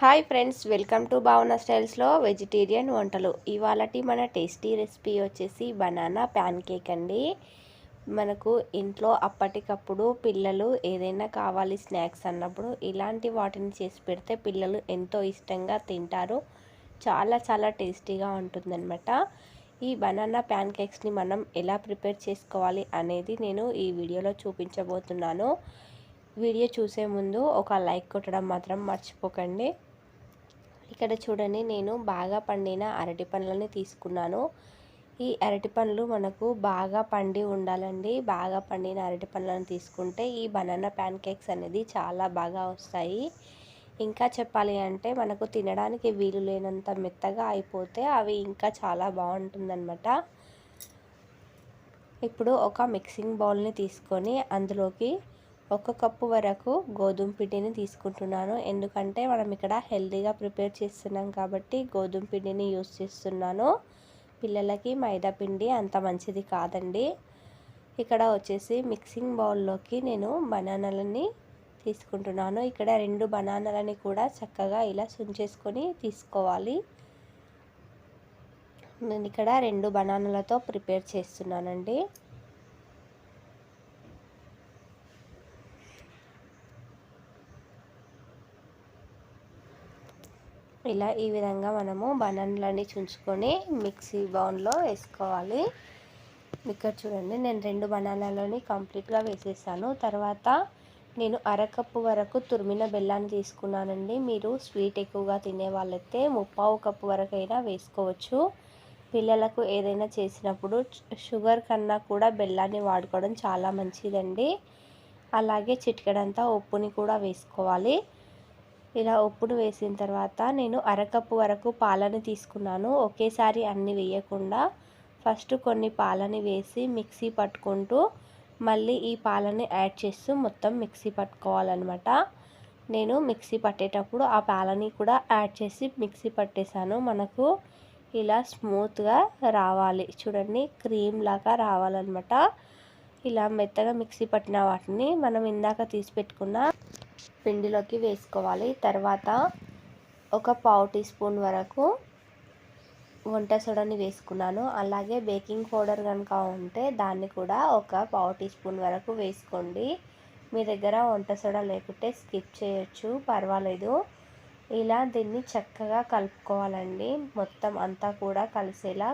Hi friends welcome to భావన స్టైల్స్లో vegetarian వంటలు. ఇవాళటి మన టేస్టీ రెసిపీ వచ్చేసి బనానా ప్యాన్ కేక్ అండి. మనకు ఇంట్లో అప్పటికప్పుడు పిల్లలు ఏదైనా కావాలి స్నాక్స్ అన్నప్పుడు ఇలాంటి వాటిని చేసి పెడితే పిల్లలు ఎంతో ఇష్టంగా తింటారు. చాలా చాలా టేస్టీగా ఉంటుందన్నమాట. ఈ బనానా ప్యాన్ కేక్స్ని మనం ఎలా ప్రిపేర్ చేసుకోవాలి అనేది నేను ఈ వీడియోలో చూపించబోతున్నాను. వీడియో చూసే ముందు ఒక లైక్ కొట్టడం మాత్రం మర్చిపోకండి. ఇక్కడ చూడండి నేను బాగా పండిన అరటి పండ్లని తీసుకున్నాను. ఈ అరటి పండ్లు మనకు బాగా పండి ఉండాలండి. బాగా పండిన అరటి పండ్లను తీసుకుంటే ఈ బనానా ప్యాన్ కేక్స్ అనేది చాలా బాగా వస్తాయి. ఇంకా చెప్పాలి అంటే మనకు తినడానికి వీలు లేనంత మెత్తగా అయిపోతే అవి ఇంకా చాలా బాగుంటుందన్నమాట. ఇప్పుడు ఒక మిక్సింగ్ బౌల్ని తీసుకొని అందులోకి ఒక కప్పు వరకు గోధుమ పిండిని తీసుకుంటున్నాను. ఎందుకంటే మనం ఇక్కడ హెల్తీగా ప్రిపేర్ చేస్తున్నాం కాబట్టి గోధుమ పిండిని యూస్ చేస్తున్నాను. పిల్లలకి మైదా పిండి అంత మంచిది కాదండి. ఇక్కడ వచ్చేసి మిక్సింగ్ బౌల్లోకి నేను బనానాలని తీసుకుంటున్నాను. ఇక్కడ రెండు బనానాలని కూడా చక్కగా ఇలా సుంచేసుకొని తీసుకోవాలి. నేను ఇక్కడ రెండు బనానాలతో ప్రిపేర్ చేస్తున్నానండి. ఇలా ఈ విధంగా మనము బనానాలని చుంచుకొని మిక్సీ బౌన్లో వేసుకోవాలి. ఇక్కడ చూడండి నేను రెండు బనానాలని కంప్లీట్గా వేసేసాను. తర్వాత నేను అరకప్పు వరకు తురిమిన బెల్లాన్ని తీసుకున్నానండి. మీరు స్వీట్ ఎక్కువగా తినే వాళ్ళైతే ముప్పావు కప్పు వరకు అయినా వేసుకోవచ్చు. పిల్లలకు ఏదైనా చేసినప్పుడు షుగర్ కన్నా కూడా బెల్లాన్ని వాడుకోవడం చాలా మంచిదండి. అలాగే చిటికెడంతా ఉప్పుని కూడా వేసుకోవాలి. ఇలా ఉప్పును వేసిన తర్వాత నేను అరకప్పు వరకు పాలని తీసుకున్నాను. ఒకేసారి అన్ని వేయకుండా ఫస్ట్ కొన్ని పాలని వేసి మిక్సీ పట్టుకుంటూ మళ్ళీ ఈ పాలని యాడ్ చేస్తూ మొత్తం మిక్సీ పట్టుకోవాలన్నమాట. నేను మిక్సీ పట్టేటప్పుడు ఆ పాలని కూడా యాడ్ చేసి మిక్సీ పట్టేశాను. మనకు ఇలా స్మూత్గా రావాలి. చూడండి క్రీమ్ లాగా రావాలన్నమాట. ఇలా మెత్తగా మిక్సీ పట్టిన వాటిని మనం ఇందాక తీసి పెట్టుకున్న పిండిలోకి వేసుకోవాలి. తర్వాత ఒక పావు టీ స్పూన్ వరకు వంట సోడాని వేసుకున్నాను. అలాగే బేకింగ్ పౌడర్ కనుక ఉంటే దాన్ని కూడా ఒక పావు టీ స్పూన్ వరకు వేసుకోండి. మీ దగ్గర వంట సోడా లేకుంటే స్కిప్ చేయొచ్చు పర్వాలేదు. ఇలా దీన్ని చక్కగా కలుపుకోవాలండి. మొత్తం అంతా కూడా కలిసేలా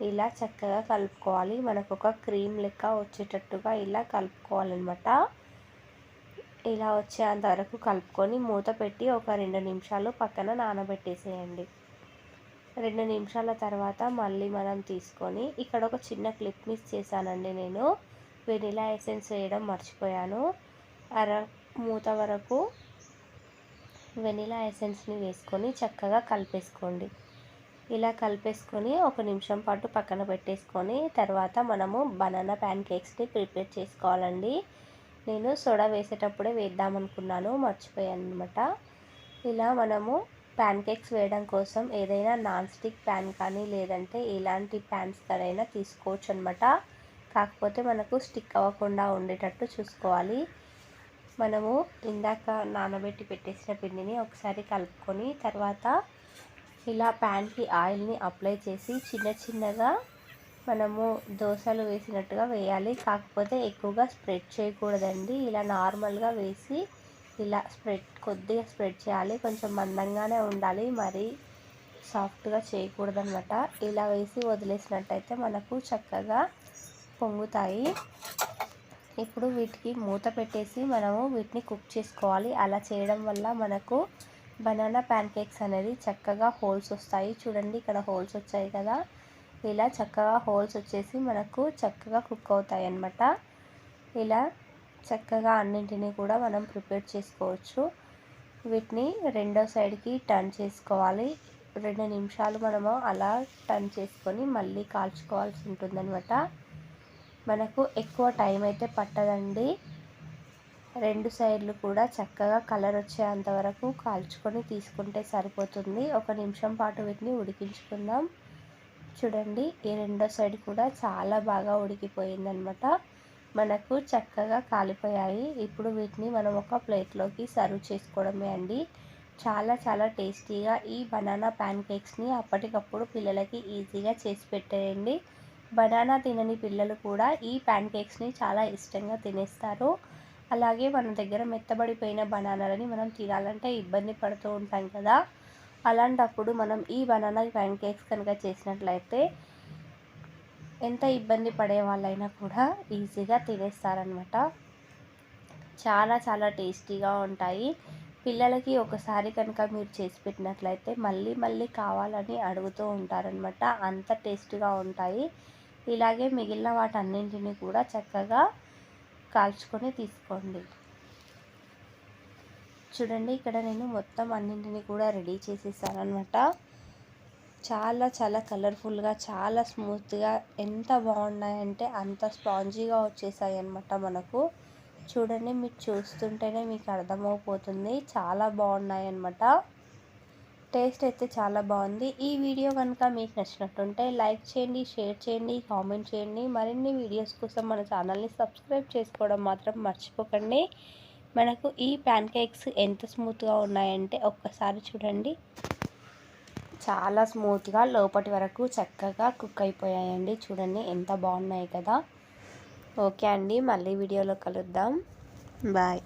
ఇలా చక్కగా కలుపుకోవాలి. మనకు ఒక క్రీమ్ లెక్క వచ్చేటట్టుగా ఇలా కలుపుకోవాలన్నమాట. ఇలా వచ్చేంత వరకు కలుపుకొని మూత పెట్టి ఒక రెండు నిమిషాలు పక్కన నానబెట్టేసేయండి. రెండు నిమిషాల తర్వాత మళ్ళీ మనం తీసుకొని ఇక్కడ ఒక చిన్న క్లిప్ మిస్ చేశానండి నేను. వెనిలా ఎసెన్స్ వేయడం మర్చిపోయాను. అర మూత వరకు వెనిలా ఎసెన్స్ని వేసుకొని చక్కగా కలిపేసుకోండి. ఇలా కలిపేసుకొని ఒక నిమిషం పాటు పక్కన పెట్టేసుకొని తర్వాత మనము బనానా ప్యాన్ కేక్స్ని ప్రిపేర్ చేసుకోవాలండి. నేను సోడా వేసేటప్పుడే వేద్దాం అనుకున్నాను మర్చిపోయాను అనమాట ఇలా మనము ప్యాన్ కేక్స్ వేయడం కోసం ఏదైనా నాన్ స్టిక్ ప్యాన్ కానీ లేదంటే ఎలాంటి ప్యాన్స్ కానైనా తీసుకోవచ్చు అనమాట కాకపోతే మనకు స్టిక్ అవ్వకుండా ఉండేటట్టు చూసుకోవాలి. మనము ఇందాక నానబెట్టి పెట్టేసిన పిండిని ఒకసారి కలుపుకొని తర్వాత ఇలా ప్యాన్కి ఆయిల్ని అప్లై చేసి చిన్న చిన్నగా మనము దోశలు వేసినట్టుగా వేయాలి. కాకపోతే ఎక్కువగా స్ప్రెడ్ చేయకూడదండి. ఇలా నార్మల్గా వేసి ఇలా స్ప్రెడ్ కొద్దిగా స్ప్రెడ్ చేయాలి. కొంచెం మందంగానే ఉండాలి. మరి సాఫ్ట్గా చేయకూడదనమాట ఇలా వేసి వదిలేసినట్టయితే మనకు చక్కగా పొంగుతాయి. ఇప్పుడు వీటికి మూత పెట్టేసి మనము వీటిని కుక్ చేసుకోవాలి. అలా చేయడం వల్ల మనకు బనానా ప్యాన్ కేక్స్ అనేది చక్కగా హోల్స్ వస్తాయి. చూడండి ఇక్కడ హోల్స్ వచ్చాయి కదా. ఇలా చక్కగా హోల్స్ వచ్చేసి మనకు చక్కగా కుక్ అవుతాయి అన్నమాట ఇలా చక్కగా అన్నింటినీ కూడా మనం ప్రిపేర్ చేసుకోవచ్చు. వీటిని రెండో సైడ్కి టర్న్ చేసుకోవాలి. రెండు నిమిషాలు మనము అలా టర్న్ చేసుకొని మళ్ళీ కాల్చుకోవాల్సి ఉంటుందన్నమాట. మనకు ఎక్కువ టైం అయితే పట్టదండి. రెండు సైడ్లు కూడా చక్కగా కలర్ వచ్చేంత వరకు కాల్చుకొని తీసుకుంటే సరిపోతుంది. ఒక నిమిషం పాటు వీటిని ఉడికించుకుందాం. చూడండి ఈ రెండో సైడ్ కూడా చాలా బాగా ఉడికిపోయిందనమాట. మనకు చక్కగా కాలిపోయాయి. ఇప్పుడు వీటిని మనం ఒక ప్లేట్లోకి సర్వ్ చేసుకోవడమే అండి. చాలా చాలా టేస్టీగా ఈ బనానా ప్యాన్ కేక్స్ని అప్పటికప్పుడు పిల్లలకి ఈజీగా చేసి పెట్టేయండి. బనానా తినని పిల్లలు కూడా ఈ ప్యాన్ కేక్స్ని చాలా ఇష్టంగా తినేస్తారు. అలాగే మన దగ్గర మెత్తబడిపోయిన బనానాలని మనం తినాలంటే ఇబ్బంది పడుతూ ఉంటాం కదా. అలాంటప్పుడు మనం ఈ బనానా ప్యాన్ కేక్స్ కనుక చేసినట్లయితే ఎంత ఇబ్బంది పడే వాళ్ళైనా కూడా ఈజీగా తినేస్తారనమాట చాలా చాలా టేస్టీగా ఉంటాయి. పిల్లలకి ఒకసారి కనుక మీరు చేసి పెట్టినట్లయితే మళ్ళీ మళ్ళీ కావాలని అడుగుతూ ఉంటారనమాట అంత టేస్ట్గా ఉంటాయి. ఇలాగే మిగిలిన వాటన్నింటినీ కూడా చక్కగా కాల్చుకొని తీసుకోండి. చూడండి ఇక్కడ నేను మొత్తం అన్నింటినీ కూడా రెడీ చేసేసాను అనమాట చాలా చాలా కలర్ఫుల్గా చాలా స్మూత్గా ఎంత బాగున్నాయంటే అంత స్పాంజీగా వచ్చేసాయి అనమాట మనకు. చూడండి మీరు చూస్తుంటేనే మీకు అర్థమైపోతుంది చాలా బాగున్నాయి అనమాట టేస్ట్ అయితే చాలా బాగుంది. ఈ వీడియో కనుక మీకు నచ్చినట్టుంటే లైక్ చేయండి షేర్ చేయండి కామెంట్ చేయండి. మరిన్ని వీడియోస్ కోసం మన ఛానల్ని సబ్స్క్రైబ్ చేసుకోవడం మాత్రం మర్చిపోకండి. మనకు ఈ ప్యాన్ కేక్స్ ఎంత స్మూత్గా ఉన్నాయంటే ఒక్కసారి చూడండి. చాలా స్మూత్గా లోపటి వరకు చక్కగా కుక్ అయిపోయాయండి. చూడండి ఎంత బాగున్నాయి కదా. ఓకే అండి మళ్ళీ వీడియోలో కలుద్దాం. బాయ్.